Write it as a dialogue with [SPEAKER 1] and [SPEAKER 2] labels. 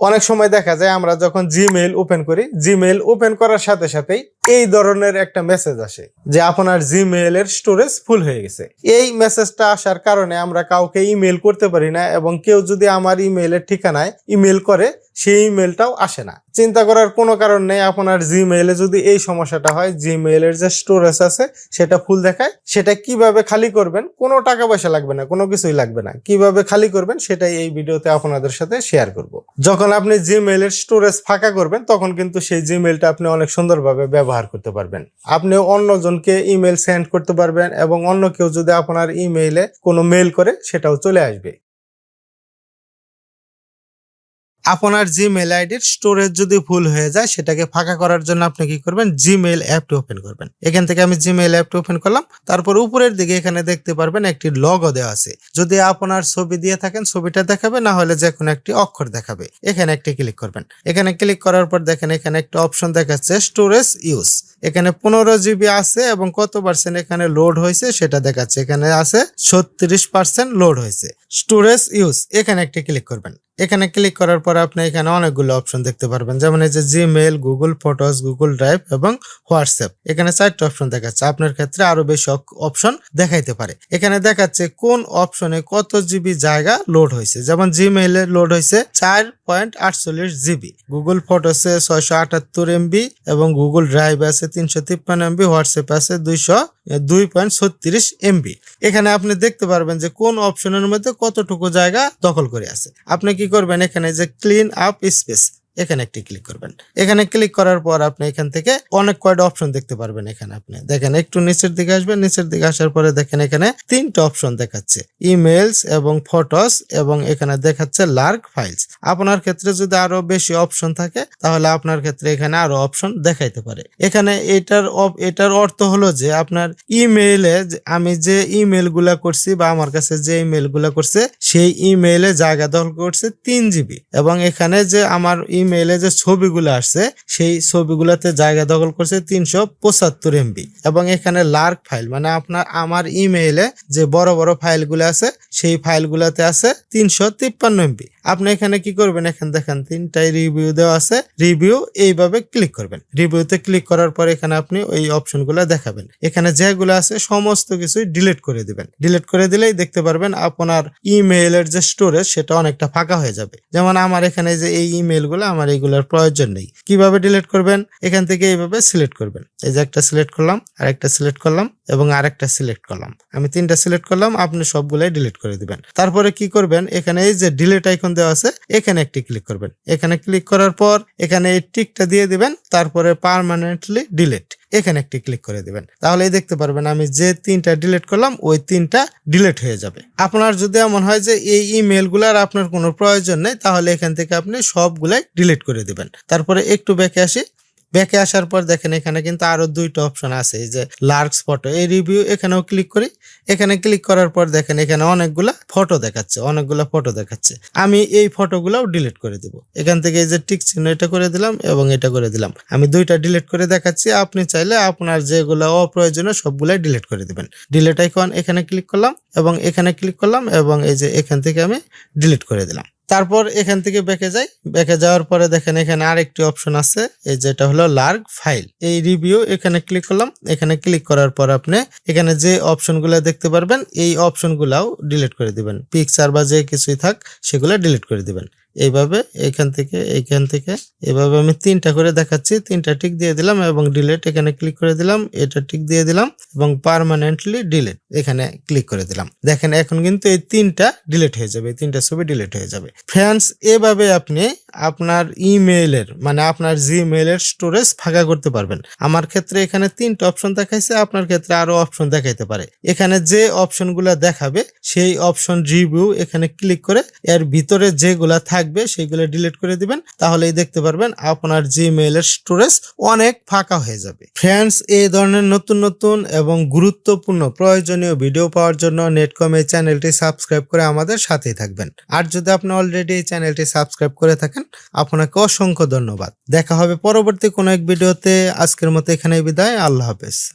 [SPEAKER 1] অনেক সময় দেখা যায় আমরা যখন জিমেইল ওপেন করি জিমেইল ওপেন করার সাথে সাথেই এই ধরনের একটা মেসেজ আসে যে আপনার জিমেইল এর স্টোরেজ ফুল হয়ে গেছে। এই মেসেজটা আসার কারণে আমরা কাউকে ইমেল করতে পারি না এবং কেউ যদি আমার ইমেইলের ঠিকানায় ইমেল করে, সেই ইমেলটাও আসে না। চিন্তা করার কোনো কারণ নেই, আপনার জিমেইলে যদি এই সমস্যাটা হয় জিমেইলের যে স্টোরেজ আছে, সেটা ফুল দেখায়, সেটা কীভাবে খালি করবেন, কোনো টাকা পয়সা লাগবে না, কোনো কিছুই লাগবে না। কীভাবে খালি করবেন, সেটাই এই ভিডিওতে আপনাদের সাথে শেয়ার করব। যখন আপনি জিমেইলের স্টোরেজ ফাঁকা করবেন, তখন কিন্তু সেই জিমেইলটা আপনি অনেক সুন্দরভাবে ব্যবহার করতে পারবেন। আপনি অন্যজনকে ইমেল সেন্ড করতে পারবেন এবং অন্য কেউ যদি আপনার ইমেইলে কোনো মেল করে, সেটাও চলে আসবে। আপনার জিমেল আইডির স্টোরেজ যদি ফুল হয়ে যায়, সেটাকে ফাঁকা করার জন্য আপনি কি করবেন? জিমেল অ্যাপটি ওপেন করবেন। এখান থেকে আমি জিমেল অ্যাপটি ওপেন করলাম। তারপর উপরের দিকে এখানে দেখতে পারবেন একটি লগো দেওয়া আছে। যদি আপনার ছবি দিয়ে থাকেন, ছবিটা দেখাবে, না হলে যে কোনো একটি অক্ষর দেখাবে। এখানে একটি ক্লিক করবেন। এখানে ক্লিক করার পর দেখেন, এখানে একটা অপশন দেখাচ্ছে স্টোরেজ ইউজ এখানে পনেরো জিবি আছে এবং কত পার্সেন্ট এখানে লোড হয়েছে, সেটা দেখাচ্ছে। এখানে আছে ছত্রিশ পার্সেন্ট লোড হয়েছে। স্টোরেজ ইউজ এখানে একটি ক্লিক করবেন। এখানে ক্লিক করার পর আপনি এখানে অনেকগুলো অপশন দেখতে পারবেন। যেমন এই যে Gmail Google photos Google drive এবং হোয়াটসঅ্যাপ এখানে চারটি অপশন দেখাচ্ছে। আপনার ক্ষেত্রে আরও বেশি অপশন দেখাইতে পারে। এখানে দেখাচ্ছে কোন অপশনে কত জিবি জায়গা লোড হয়েছে। যেমন জিমেইলে লোড হয়েছে চার পয়েন্ট আটচল্লিশ জিবি গুগল ফটোসে ছয়শো আটাত্তর এমবি এবং গুগল ড্রাইভ আছে তিনশো তিপ্পান্ন এমবি হোয়াটসঅ্যাপ আছে দুইশো দুই পয়েন্ট ছত্রিশ এমবি এখানে আপনি দেখতে পারবেন যে কোন অপশনের মধ্যে কতটুকু জায়গা দখল করে আছে। আপনি কি করবেন এখানে যে ক্লিন আপ স্পেস এখানে একটি ক্লিক করবেন। এখানে ক্লিক করার পর আপনি এখান থেকে অনেক কয়েকটা অপশন দেখতে পারবেন এখানে আপনি। দেখেন, একটু নিচের দিকে আসবেন, নিচের দিকে আসার পরে দেখেন এখানে তিনটা অপশন দেখাচ্ছে। ইমেলস এবং ফটোস এবং এখানে দেখাচ্ছে লার্ক ফাইলস আপনার ক্ষেত্রে যদি আরও বেশি অপশন থাকে, তাহলে আপনার ক্ষেত্রে এখানে আরও অপশন দেখাইতে পারে। এখানে এটার এটার অর্থ হলো যে আপনার ইমেইলে আমি যে ইমেলগুলা করছি বা আমার কাছে যে ইমেলগুলা করছে, সেই ইমেইলে জায়গা দখল করছে তিন জিবি এবং এখানে যে আমার ইমেইলে যে ছবিগুলো আসছে, সেই ছবিগুলোতে জায়গা দখল করছে তিনশো পঁচাত্তর এমবি এবং এখানে লার্ক ফাইল মানে আপনার আমার ইমেইলে যে বড় বড় ফাইলগুলো আছে, সেই ফাইলগুলোতে আছে তিনশো তিপ্পান্ন এমবি আপনি এখানে কি করবেন? এখান দেখেন তিনটাই রিভিউ দেওয়া আছে। রিভিউ এইভাবে ক্লিক করবেন। রিভিউতে ক্লিক করার পর এখানে আপনি ওই অপশনগুলো দেখাবেন। এখানে যেগুলো আছে সমস্ত কিছুই ডিলিট করে দিবেন। ডিলিট করে দিলেই দেখতে পারবেন আপনার ইমেইলের যে স্টোরেজ সেটা অনেকটা ফাঁকা হয়ে যাবে। যেমন আমার এখানে যে এই ইমেইলগুলো আমার এইগুলোর প্রয়োজন নেই। কীভাবে ডিলিট করবেন? এখান থেকে এইভাবে সিলেক্ট করবেন। এই যে একটা সিলেক্ট করলাম আর একটা সিলেক্ট করলাম। এবং আরেকটা সিলেক্ট করলাম। আমি তিনটা সিলেক্ট করলাম, আপনি সবগুলাই ডিলিট করে দিবেন। তারপরে কি করবেন? এখানে এই যে ডিলিট আইকন দেওয়া আছে, এখানে একটি ক্লিক করবেন। এখানে ক্লিক করার পর এখানে এই টিকটা দিয়ে দিবেন, তারপরে পার্মানেন্টলি ডিলিট এখানে একটি ক্লিক করে দিবেন। তাহলেই দেখতে পারবেন, আমি যে তিনটা ডিলিট করলাম, ওই তিনটা ডিলিট হয়ে যাবে। আপনার যদি এমন হয় যে এই ইমেলগুলোর আপনার কোনো প্রয়োজন নেই, তাহলে এখান থেকে আপনি সবগুলাই ডিলিট করে দিবেন। তারপরে একটু ব্যাকে আসি ব্যাকে আসার পর দেখেন এখানে কিন্তু আরও দুইটা অপশন আছে, এই যে লার্কস ফটো এই রিভিউ এখানেও ক্লিক করি। এখানে ক্লিক করার পর দেখেন এখানে অনেকগুলা ফটো দেখাচ্ছে, অনেকগুলা ফটো দেখাচ্ছে। আমি এই ফটোগুলোও ডিলিট করে দিব। এখান থেকে এই যে টিক চিহ্ন এটা করে দিলাম এবং এটা করে দিলাম। আমি দুইটা ডিলিট করে দেখাচ্ছি, আপনি চাইলে আপনার যেগুলো অপ্রয়োজনীয় সবগুলাই ডিলিট করে দিবেন। ডিলিট আইকন এখানে ক্লিক করলাম এবং এখানে ক্লিক করলাম এবং এই যে এখান থেকে আমি ডিলিট করে দিলাম। তারপর এখান থেকে ব্যাকে যাই। ব্যাকে যাওয়ার পরে দেখেন এখানে আরেকটি অপশন আছে, এই যেটা হলো লার্গ ফাইল এই রিভিউ এখানে ক্লিক করলাম। এখানে ক্লিক করার পর আপনি এখানে যে অপশনগুলো দেখতে পারবেন, এই অপশনগুলাও ডিলিট করে দিবেন। পিকচার বা যে কিছুই থাক, সেগুলো ডিলিট করে দিবেন। এইভাবে এখান থেকে, এইখান থেকে। এভাবে আমি তিনটা করে দেখাচ্ছি। তিনটা টিক দিয়ে দিলাম এবং ডিলেট এখানে ক্লিক করে দিলাম। এটা টিক দিয়ে দিলাম এবং পারমানেন্টলি ডিলেট এখানে ক্লিক করে দিলাম। দেখেন, এখন কিন্তু এই তিনটা ডিলেট হয়ে যাবে তিনটা ছবি ডিলেট হয়ে যাবে। ফ্রেন্ডস এভাবে আপনি আপনার ইমেইলের মানে আপনার জিমেইলের স্টোরেজ ফাঁকা করতে পারবেন। আমার ক্ষেত্রে এখানে তিনটা অপশন দেখাইছে, আপনার ক্ষেত্রে আরও অপশন দেখাইতে পারে। এখানে যে অপশনগুলো দেখাবে, সেই অপশন রিভিউ এখানে ক্লিক করে এর ভিতরে যেগুলা থাকবে সেগুলো ডিলিট করে দিবেন। তাহলেই দেখতে পারবেন আপনার জিমেইলের স্টোরেজ অনেক ফাঁকা হয়ে যাবে। ফ্রেন্ডস এই ধরনের নতুন নতুন এবং গুরুত্বপূর্ণ প্রয়োজনীয় ভিডিও পাওয়ার জন্য নেটকম এই চ্যানেলটি সাবস্ক্রাইব করে আমাদের সাথেই থাকবেন। আর যদি আপনি অলরেডি এই চ্যানেলটি সাবস্ক্রাইব করে থাকেন আপনাকে অসংখ্য ধন্যবাদ। দেখা হবে পরবর্তী কোনো এক ভিডিওতে। আজকের মতো এখানে বিদায়। আল্লাহ হাফেজ।